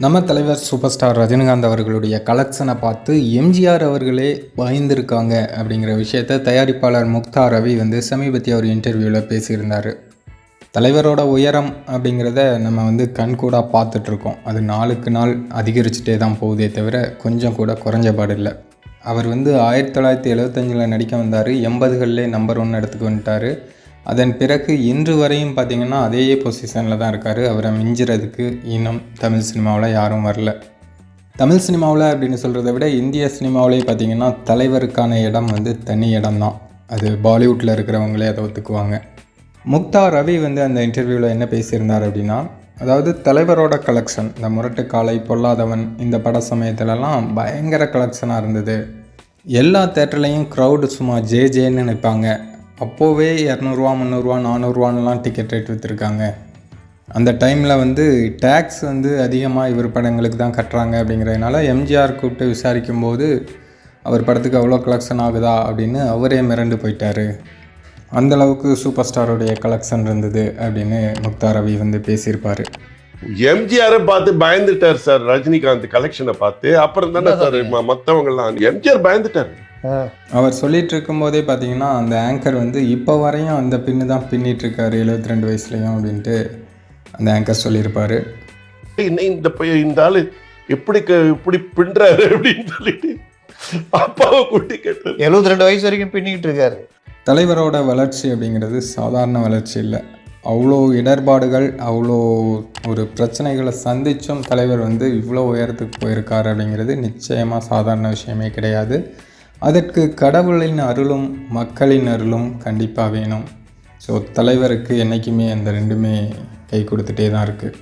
நம்ம தலைவர் super star Rajinikanth அவர்களுடைய கலெக்ஷனை பார்த்து எம்ஜிஆர் அவர்களே பயந்துருக்காங்க அப்படிங்கிற விஷயத்த தயாரிப்பாளர் முக்தா ரவி வந்து சமீபத்திய ஒரு இன்டர்வியூவில் பேசியிருந்தார். தலைவரோட உயரம் அப்படிங்கிறத நம்ம வந்து கண்கூடாக பார்த்துட்ருக்கோம். அது நாளுக்கு நாள் அதிகரிச்சுட்டே தான் போகுதே தவிர கொஞ்சம் கூட குறைஞ்சபாடு இல்லை. அவர் வந்து ஆயிரத்தி தொள்ளாயிரத்தி எழுபத்தஞ்சில் நடிக்க வந்தார் எண்பதுகளிலே நம்பர் ஒன் இடத்துக்கு வந்துட்டார் அதன் பிறகு இன்று வரையும் பார்த்திங்கன்னா அதே பொசிஷனில் தான் இருக்கார். அவரை மிஞ்சுறதுக்கு இன்னும் தமிழ் சினிமாவில் யாரும் வரல. தமிழ் சினிமாவில் அப்படின்னு சொல்கிறத விட இந்திய சினிமாவிலே பார்த்திங்கன்னா தலைவருக்கான இடம் வந்து தனி இடம்தான். அது பாலிவுட்டில் இருக்கிறவங்களே அதை ஒத்துக்குவாங்க. முக்தா ரவி வந்து அந்த இன்டர்வியூவில் என்ன பேசியிருந்தார் அப்படின்னா அதாவது தலைவரோட கலெக்ஷன் இந்த முரட்டு காலை பொல்லாதவன் இந்த பட சமயத்துலலாம் பயங்கர கலெக்ஷனாக இருந்தது. எல்லா தேட்டர்லேயும் க்ரௌடு சும்மா ஜே ஜேன்னு நிற்பாங்க அப்போவே இரநூறுவா முந்நூறுரூவா நானூறுரூவான்லாம் டிக்கெட் ரேட் விற்றுருக்காங்க அந்த டைமில் வந்து டேக்ஸ் வந்து அதிகமாக இவர் படங்களுக்கு தான் கட்டுறாங்க அப்படிங்கிறதுனால எம்ஜிஆர் கூப்பிட்டு விசாரிக்கும் போது அவர் படத்துக்கு அவ்வளோ கலெக்ஷன் ஆகுதா அப்படின்னு அவரே மிரண்டு போயிட்டார். அந்த அளவுக்கு சூப்பர் ஸ்டாருடைய கலெக்ஷன் இருந்தது அப்படின்னு முக்தா ரவி வந்து பேசியிருப்பார். எம்ஜிஆரை பார்த்து பயந்துட்டார் சார் ரஜினிகாந்த் கலெக்ஷனை பார்த்து. அப்புறம் தானே சார் ம- மத்தவங்கெல்லாம் எம்ஜிஆர் பயந்துட்டார். அவர் சொல்லிட்டு இருக்கும்போதே பார்த்தீங்கன்னா அந்த ஆங்கர் வந்து இப்போ வரையும் அந்த பின்னு தான் பின்னிட்டு இருக்காரு எழுபத்தி ரெண்டு வயசுலையும் அப்படின்ட்டு அந்த ஆங்கர் சொல்லியிருப்பார். என்ன இந்த பையன் இந்த ஆளு எப்படி க- இப்படி பின்றாரு அப்படின்னு சொல்லிட்டு அப்பாவை கூட்டி கேட்டார். எழுபத்தி ரெண்டு வயசு வரைக்கும் பின்னிக்கிட்டு இருக்காரு தலைவரோட வளர்ச்சி அப்படிங்கிறது சாதாரண வளர்ச்சி இல்லை. அவ்வளோ இடர்பாடுகள் அவ்வளோ ஒரு பிரச்சனைகளை சந்திச்சும் தலைவர் வந்து இவ்வளோ உயரத்துக்கு போயிருக்கார் அப்படிங்கிறது நிச்சயமாக சாதாரண விஷயமே கிடையாது. அதற்கு கடவுளின் அருளும் மக்களின் அருளும் கண்டிப்பாக வேணும். ஸோ தலைவருக்கு என்றைக்குமே அந்த ரெண்டுமே கை கொடுத்துட்டே தான் இருக்குது